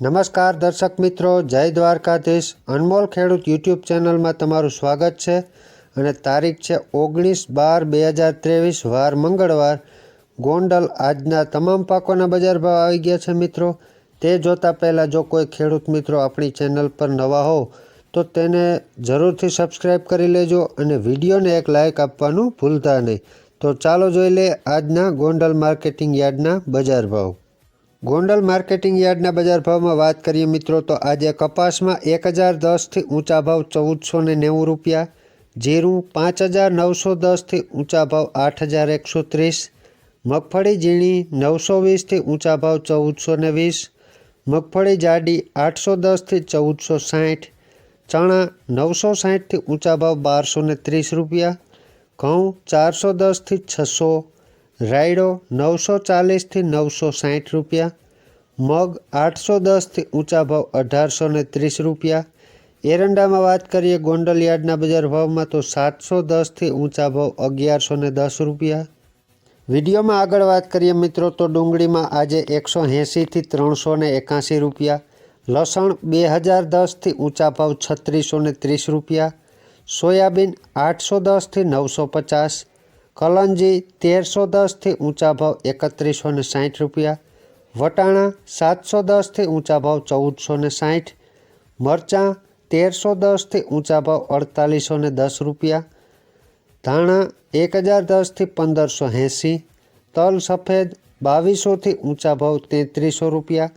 નમસ્કાર દર્શક મિત્રો, જય દ્વારકાધીશ. અનમોલ ખેડૂત યુટ્યુબ ચેનલમાં તમારું સ્વાગત છે અને તારીખ છે ઓગણીસ બાર બે હજાર ત્રેવીસ, વાર મંગળવાર. ગોંડલ આજના તમામ પાકોના બજાર ભાવ આવી ગયા છે મિત્રો. તે જોતાં પહેલાં જો કોઈ ખેડૂત મિત્રો આપણી ચેનલ પર નવા હો, તો તેને જરૂરથી સબસ્ક્રાઈબ કરી લેજો અને વિડીયોને એક લાઇક આપવાનું ભૂલતા નહીં. તો ચાલો જોઈ લે આજના ગોંડલ માર્કેટિંગ યાર્ડના બજાર ભાવ. ગોંડલ માર્કેટિંગ યાર્ડના બજાર ભાવમાં વાત કરીએ મિત્રો, તો આજે કપાસમાં એક હજાર દસથી ઊંચા ભાવ ચૌદસો ને નેવું રૂપિયા, જીરું પાંચ હજાર નવસો દસથી ઊંચા ભાવ આઠ હજાર એકસો ત્રીસ, મગફળી ઝીણી નવસો વીસથી ઊંચા ભાવ ચૌદસો ને વીસ, મગફળી જાડી આઠસો દસથી ચૌદસો સાઠ, ચણા નવસો સાઠથી ઊંચા ભાવ બારસો ને ત્રીસ રૂપિયા, ઘઉં ચારસો દસથી છસો રાયડો નવસો ચાલીસથી નવસો સાઠ રૂપિયા, મગ આઠસો દસથી ઊંચા ભાવ અઢારસો ને ત્રીસ રૂપિયા. એરંડામાં વાત કરીએ ગોંડલ યાર્ડના બજાર ભાવમાં તો સાતસો દસથી ઊંચા ભાવ અગિયારસો ને દસ રૂપિયા. વિડીયોમાં આગળ વાત કરીએ મિત્રો તો ડુંગળીમાં આજે એકસો એંશીથી ત્રણસો ને એકાસી રૂપિયા, લસણ બે હજાર દસથી ઊંચા ભાવ છત્રીસો ને ત્રીસ રૂપિયા, સોયાબીન આઠસો દસથી નવસો પચાસ કલંજી તેરસો દસથી ઊંચા ભાવ એકત્રીસો ને સાઠ રૂપિયા, વટાણા સાતસો દસથી ઊંચા ભાવ ચૌદસો ને સાઠ મરચાં તેરસો દસથી ઊંચા ભાવ અડતાલીસો ને દસ રૂપિયા, ધાણા એક હજાર દસથી પંદરસો એંસી, તલ સફેદ બાવીસોથી ઊંચા ભાવ તેત્રીસો રૂપિયા,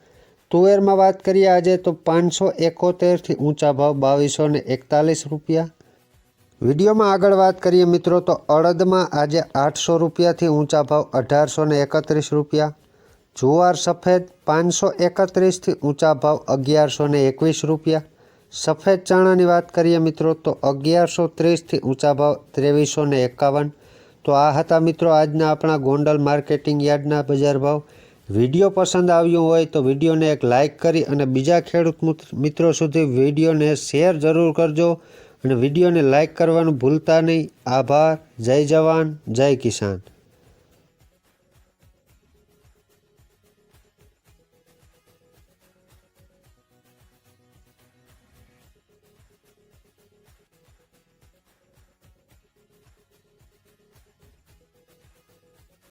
તુવેરમાં વાત કરીએ આજે તો પાંચસો એકોતેરથી ઊંચા ભાવ બાવીસો એકતાલીસ રૂપિયા વિડીયોમાં આગળ વાત કરીએ મિત્રો તો અડદમાં આજે આઠસો રૂપિયાથી ઊંચા ભાવ અઢારસો ને એકત્રીસ રૂપિયા. જુવાર સફેદ પાંચસો એકત્રીસથી ઊંચા ભાવ અગિયારસો ને એકવીસ રૂપિયા. સફેદ ચણાની વાત કરીએ મિત્રો તો અગિયારસો ત્રીસથી ઊંચા ભાવ ત્રેવીસો ને એકાવન. તો આ હતા મિત્રો આજના આપણા ગોંડલ માર્કેટિંગ યાર્ડના બજાર ભાવ. વીડિયો પસંદ આવ્યો હોય તો વિડીયોને એક લાઇક કરી અને બીજા ખેડૂત મિત્રો સુધી વિડીયોને શેર જરૂર કરજો. અને વિડીયોને લાઇક કરવાનું ભૂલતા નહીં. આભાર. જય જવાન. જય કિસાન.